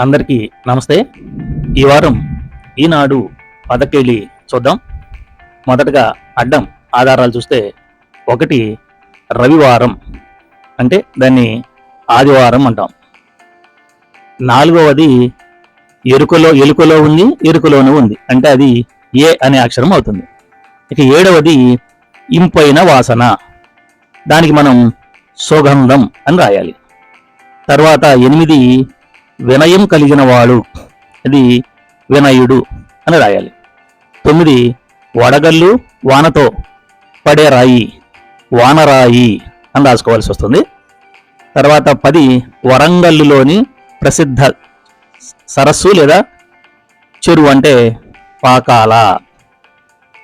అందరికీ నమస్తే. ఈ వారం ఈనాడు పథకెళ్ళి చూద్దాం. మొదటగా అడ్డం ఆధారాలు చూస్తే ఒకటి రవివారం అంటే దాన్ని ఆదివారం అంటాం. నాలుగవది ఎరుకలో ఎలుకలో ఉంది ఎరుకలోనూ ఉంది. అంటే అది ఏ అనే అక్షరం అవుతుంది. ఇక ఏడవది ఇంపైన వాసన. దానికి మనం సుగంధం అని రాయాలి. తర్వాత ఎనిమిది వినయం కలిగిన వాడు. అది వినయుడు అని రాయాలి. తొమ్మిది వడగళ్ళు వానతో పడే రాయి వానరాయి అని రాసుకోవాల్సి వస్తుంది. తర్వాత పది వరంగల్లులోని ప్రసిద్ధ సరస్సు లేదా చెరువు అంటే పాకాల.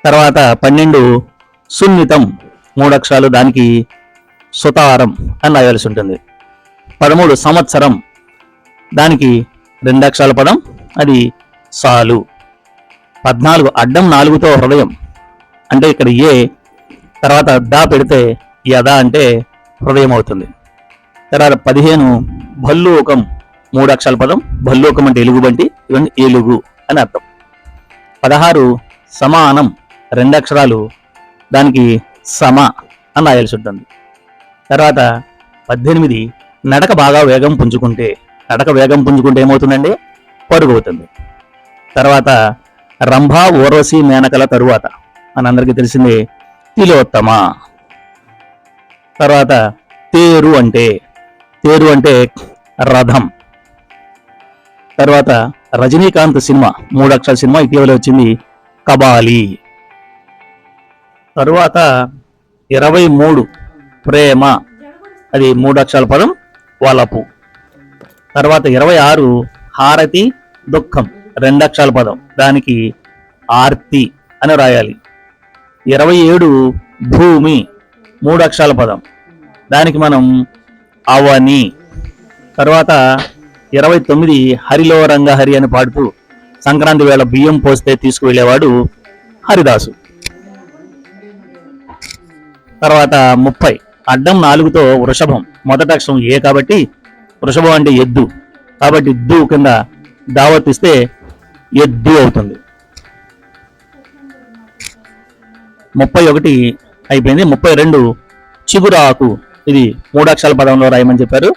తర్వాత పన్నెండు సున్నితం మూడు అక్షరాలు దానికి సుతారం అని రాయాల్సి ఉంటుంది. పదమూడు సంవత్సరం దానికి రెండు అక్షరాల పదం అది సాలు. పద్నాలుగు అడ్డం నాలుగుతో హృదయం. అంటే ఇక్కడ ఏ తర్వాత దా పెడితే యదా అంటే హృదయం అవుతుంది తర్వాత పదిహేను భల్లూకం మూడు అక్షరాల పదం. భల్లూకం అంటే ఎలుగుబంటి ఇవన్నీ ఎలుగు అని అర్థం. పదహారు సమానం రెండు అక్షరాలు దానికి సమ అని రాయాల్సి ఉంటుంది. తర్వాత పద్దెనిమిది నడక బాగా వేగం పుంజుకుంటే. నడక వేగం పుంజుకుంటే ఏమవుతుందండి? పరుగు అవుతుంది తర్వాత రంభా ఓర్వశి మేనకల తరువాత మనందరికీ తెలిసింది తిలోత్తమ. తర్వాత తేరు అంటే తేరు అంటే రథం. తర్వాత రజనీకాంత్ సినిమా మూడు అక్షరాల సినిమా ఇటీవల వచ్చింది కబాలి. తరువాత ఇరవై మూడు ప్రేమ అది మూడు అక్షరాల పదం వలపు. తర్వాత ఇరవై ఆరు హారతి దుఃఖం రెండు అక్షరాల పదం. దానికి ఆర్తి అని రాయాలి. ఇరవై ఏడు భూమి మూడు అక్షరాల పదం. దానికి మనం అవని. తర్వాత ఇరవై తొమ్మిది హరిలో రంగహరి అని పాడుతూ సంక్రాంతి వేళ బియ్యం పోస్తే తీసుకువెళ్ళేవాడు హరిదాసు. తర్వాత ముప్పై అడ్డం నాలుగుతో వృషభం. మొదటి అక్షరం ఏ కాబట్టి వృషభం అంటే ఎద్దు. కాబట్టి ఎద్దు కింద దావత్ ఇస్తే ఎద్దు అవుతుంది. ముప్పై ఒకటి అయిపోయింది. ముప్పై రెండు చిగురాకు. ఇది మూడు అక్షరాల పదంలో రాయమని చెప్పారు.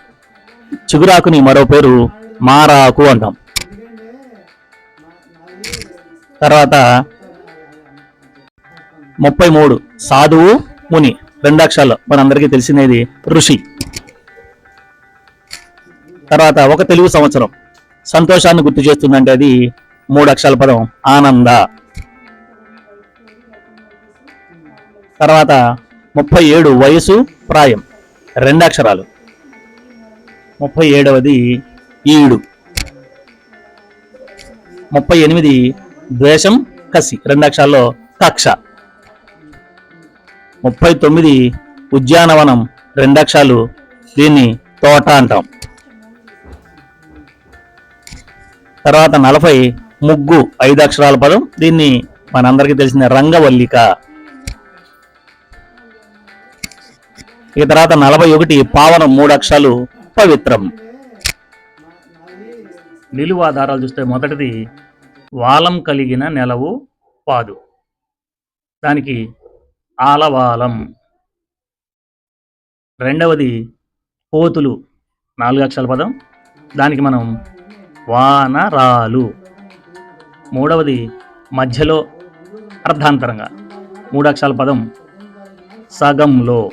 చిగురాకుని మరో పేరు మారాకు అంటాం. తర్వాత ముప్పై మూడు సాధువు ముని. రెండు అక్షరాలు. మనందరికీ తెలిసినది ఋషి. తర్వాత ఒక తెలుగు సంవత్సరం. సంతోషాన్ని గుర్తు చేస్తుందంటే అది మూడు అక్షరాల పదం. ఆనంద. తర్వాత ముప్పై ఏడు వయసు ప్రాయం. రెండు అక్షరాలు. ముప్పై ఏడవది ఈడు. ముప్పై ఎనిమిది ద్వేషం కసి. రెండు అక్షరాల్లో కక్ష. ముప్పై తొమ్మిది ఉద్యానవనం రెండు అక్షరాలు దీన్ని తోట అంటాం. తర్వాత నలభై ముగ్గు ఐదు అక్షరాల పదం. దీన్ని మనందరికీ తెలిసిన రంగవల్లిక. ఇక తర్వాత నలభై ఒకటి పావనం మూడు అక్షరాలు పవిత్రం. నిలువ ఆధారాలు చూస్తే మొదటిది వాలం కలిగిన నెలవు పాదు. దానికి ఆలవాలం. రెండవది పోతులు నాలుగు అక్షరాల పదం. దానికి మనం వానరాలు. మూడవది మధ్యలో అర్ధాంతరంగా. మూడు పదం సగంలో.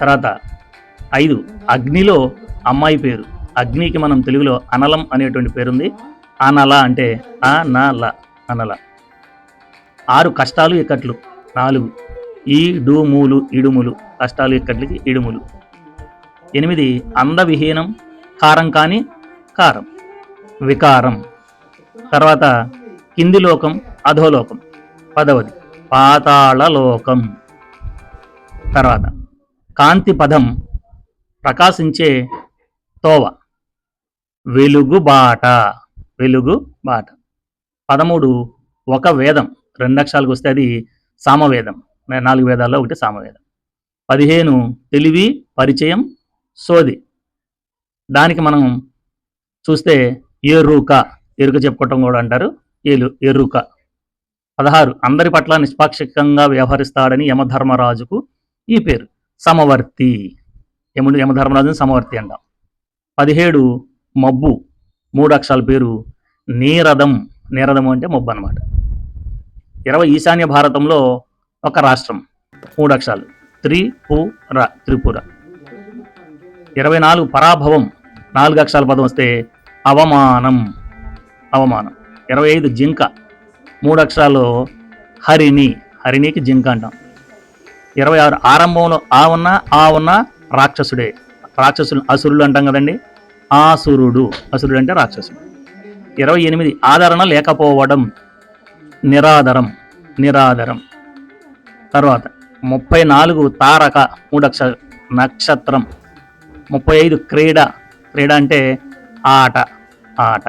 తర్వాత ఐదు అగ్నిలో అమ్మాయి పేరు. అగ్నికి మనం తెలుగులో అనలం అనేటువంటి పేరుంది. అనల అంటే అనల అనల. ఆరు కష్టాలు ఇక్కట్లు నాలుగు ఈడుమూలు ఇడుములు. కష్టాలు ఇక్కట్లకి ఇడుములు. ఎనిమిది అందవిహీనం కారం కాని కారం. వికారం. తర్వాత కింది లోకం అధోలోకం పదవది పాతాళ లోకం. తర్వాత కాంతి పదం ప్రకాశించే తోవ. వెలుగు బాట. వెలుగు బాట. పదమూడు ఒక వేదం. రెండు అక్షరాలకు వస్తే అది సామవేదం. నాలుగు వేదాల్లో ఒకటి సామవేదం. పదిహేను తెలివి పరిచయం సోది. దానికి మనం చూస్తే ఎరుక ఎరుక చెప్పుకోవటం కూడా అంటారు. ఏలు ఎరుక పదహారు అందరి పట్ల నిష్పాక్షికంగా వ్యవహరిస్తాడని యమధర్మరాజుకు ఈ పేరు. సమవర్తి. యముడు యమధర్మరాజుని సమవర్తి అంటాం. పదిహేడు మబ్బు. మూడు అక్షరాల పేరు నీరదం. నీరదం అంటే మబ్బు అనమాట ఇరవై ఈశాన్య భారతంలో ఒక రాష్ట్రం. మూడు అక్షరాలు. త్రిపుర. త్రిపుర. ఇరవై నాలుగు పరాభవం. నాలుగు అక్షరాల పదం వస్తే అవమానం. అవమానం. ఇరవై ఐదు జింక. మూడు అక్షరాలు హరిణి. హరిణికి జింక అంటాం. ఇరవై ఆరు ఆరంభంలో ఆ ఉన్న ఆ ఉన్న రాక్షసుడే. రాక్షసులు అసురుడు అంటాం కదండి. ఆసురుడు. అసురుడు అంటే రాక్షసుడు. ఇరవై ఎనిమిది ఆదరణ లేకపోవడం. నిరాదరం. నిరాదరం. తర్వాత ముప్పై నాలుగు తారక. మూడక్ష నక్షత్రం. ముప్పై ఐదు క్రీడ. క్రీడ అంటే ఆట. ఆట.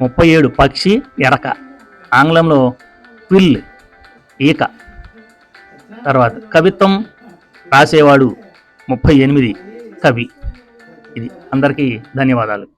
ముప్పై ఏడు పక్షి ఎరక ఆంగ్లంలో క్విల్ ఈక. తర్వాత కవిత్వం రాసేవాడు ముప్పై ఎనిమిది కవి. ఇది అందరికీ ధన్యవాదాలు.